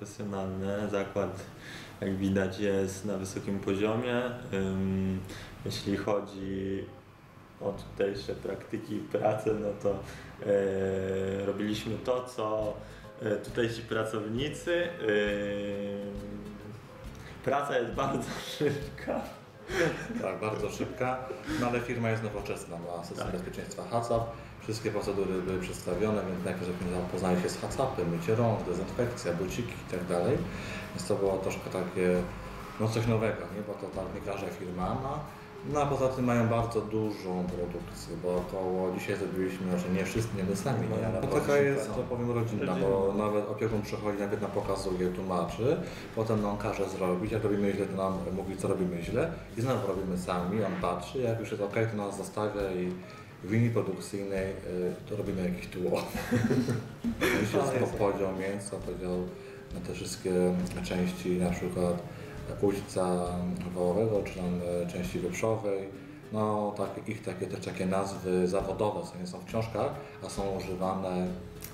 Jest profesjonalny, zakład jak widać jest na wysokim poziomie. Jeśli chodzi o tutejsze praktyki i pracę, no to e, robiliśmy to, co e, tutejsi pracownicy. Praca jest bardzo szybka. Tak, bardzo szybka, no ale firma jest nowoczesna, ma system Tak. bezpieczeństwa HACCP. Wszystkie procedury były przedstawione, więc najpierw żeśmy zapoznali się z HACCP-em, mycie rąk, dezynfekcja, buciki i tak dalej. Więc to było troszkę takie, no coś nowego, nie? bo to tak nie każda firma ma. No a poza tym mają bardzo dużą produkcję, bo około, dzisiaj zrobiliśmy, że nie wszyscy, nie my sami, nie, ale no, taka jest, to powiem, rodzinna, bo nawet opiekun przychodzi, najpierw nam pokazuje, tłumaczy, potem nam każe zrobić, jak robimy źle, to nam mówi, co robimy źle i znowu robimy sami, on patrzy, jak już jest ok, to nas zostawia i w linii produkcyjnej y, to robimy jakieś tło. Już jest podział mięsa, podział na te wszystkie części, na przykład uźca wołowego, czy tam e, części wieprzowej. No, tak, ich takie też takie nazwy zawodowe, co nie są w książkach, a są używane,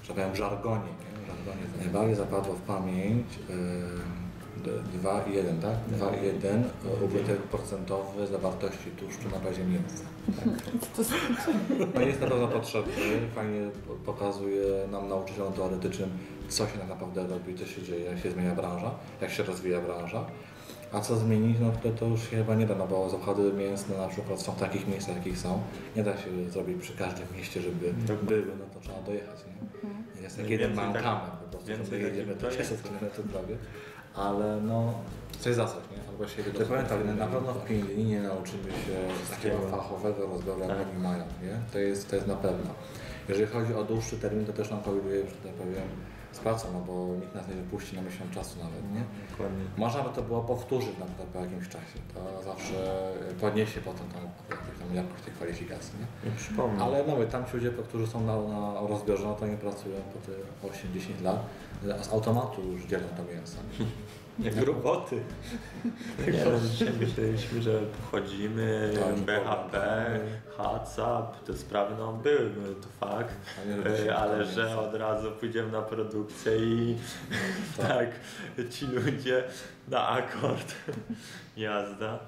że powiem, w żargonie. Nie? W żargonie. Najbardziej zapadło w pamięć yy, 2 i 1, tak? 2 i 1 ubytek procentowy zawartości tłuszczu na bazie mięsa. No jest na pewno potrzebny, fajnie pokazuje nam nauczycielom teoretycznym, co się tak naprawdę robi, co się dzieje, jak się zmienia branża, jak się rozwija branża. A co zmienić, no to, to już się chyba nie da, no bo zakłady mięsne na przykład są w takich miejscach, jakich są. Nie da się zrobić przy każdym mieście, żeby były, no to trzeba dojechać, nie? Jest jak jeden mankament tak- po prostu, więcej że jedziemy to 600 projektów. km prawie, ale no coś za coś, nie? Albo się to tak, na pewno w Pinglini nie nauczymy się takiego fachowego Tak. jak mają, nie? To jest, to jest na pewno. Jeżeli chodzi o dłuższy termin, to też nam koreluje, że tak powiem, z pracą, no bo nikt nas nie wypuści na miesiąc czasu nawet, nie? Dokładnie. Można by to było powtórzyć na przykład po jakimś czasie. To zawsze podniesie potem tą, tą jakość tej kwalifikacji, nie? Nie przypomnę. Ale mamy tam ci ludzie, którzy są na, na rozbiorze, no to nie pracują po te 8-10 lat, a z automatu już dzielą to mięso. Jak roboty. Nie, no, dzisiaj myśleliśmy, że pochodzimy, Tak, BHP, HACCP, te sprawy no były, no, to fakt, się E, ale że od razu pójdziemy na produkcję i tak, ci ludzie na akord, jazda,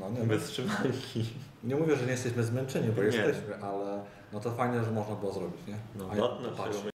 No, nie, bez trzymanki. nie mówię, że nie jesteśmy zmęczeni, bo Nie. jesteśmy, ale no to fajnie, że można było zrobić, nie? No, A ja